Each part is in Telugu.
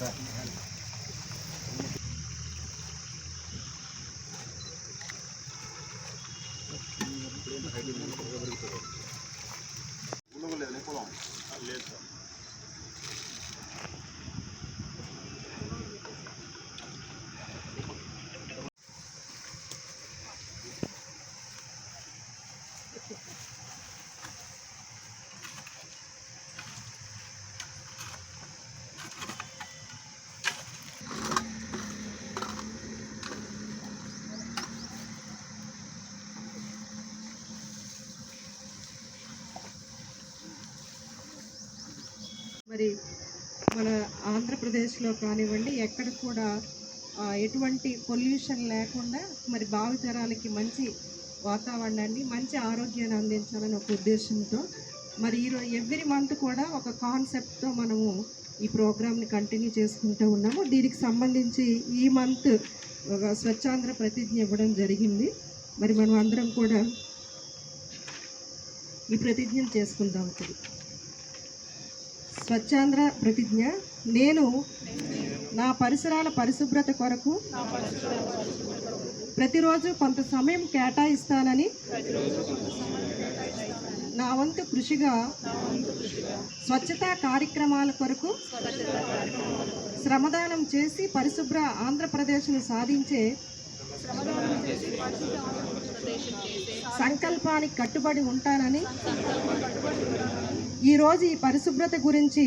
Thank you. మరి మన ఆంధ్రప్రదేశ్లో కానివ్వండి ఎక్కడ కూడా ఎటువంటి పొల్యూషన్ లేకుండా మరి భావితరాలకి మంచి వాతావరణాన్ని మంచి ఆరోగ్యాన్ని అందించాలని ఒక ఉద్దేశంతో మరి ఈరోజు ఎవ్రీ మంత్ కూడా ఒక కాన్సెప్ట్తో మనము ఈ ప్రోగ్రామ్ని కంటిన్యూ చేసుకుంటూ ఉన్నాము. దీనికి సంబంధించి ఈ మంత్ ఒక స్వచ్ఛాంధ్ర ప్రతిజ్ఞ ఇవ్వడం జరిగింది. మరి మనం అందరం కూడా ఈ ప్రతిజ్ఞను చేసుకుందాం ఇప్పుడు. స్వచ్ఛాంధ్ర ప్రతిజ్ఞ. నేను నా పరిసరాల పరిశుభ్రత కొరకు ప్రతిరోజు కొంత సమయం కేటాయిస్తానని నా వంతు కృషిగా స్వచ్ఛతా కార్యక్రమాల కొరకు శ్రమదానం చేసి పరిశుభ్ర ఆంధ్రప్రదేశ్ను సాధించే సంకల్పానికి కట్టుబడి ఉంటానని ఈరోజు ఈ పరిశుభ్రత గురించి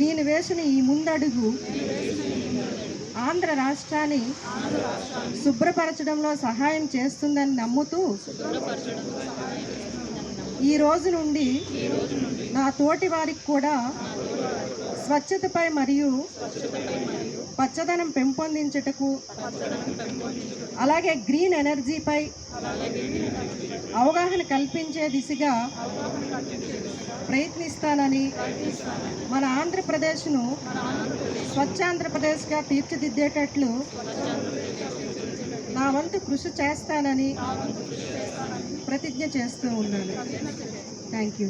నేను వేసిన ఈ ముందడుగు ఆంధ్ర రాష్ట్రాన్ని శుభ్రపరచడంలో సహాయం చేస్తుందని నమ్ముతూ ఈ రోజు నుండి నా తోటి వారికి కూడా స్వచ్ఛతపై మరియు పచ్చదనం పెంపొందించుటకు. అలాగే గ్రీన్ ఎనర్జీపై అవగాహన కల్పించే దిశగా ప్రయత్నిస్తానని మన ఆంధ్రప్రదేశ్ను స్వచ్ఛ ఆంధ్రప్రదేశ్గా తీర్చిదిద్దేటట్లు నా వంతు కృషి చేస్తానని ప్రతిజ్ఞ చేస్తూ ఉన్నాను. Thank you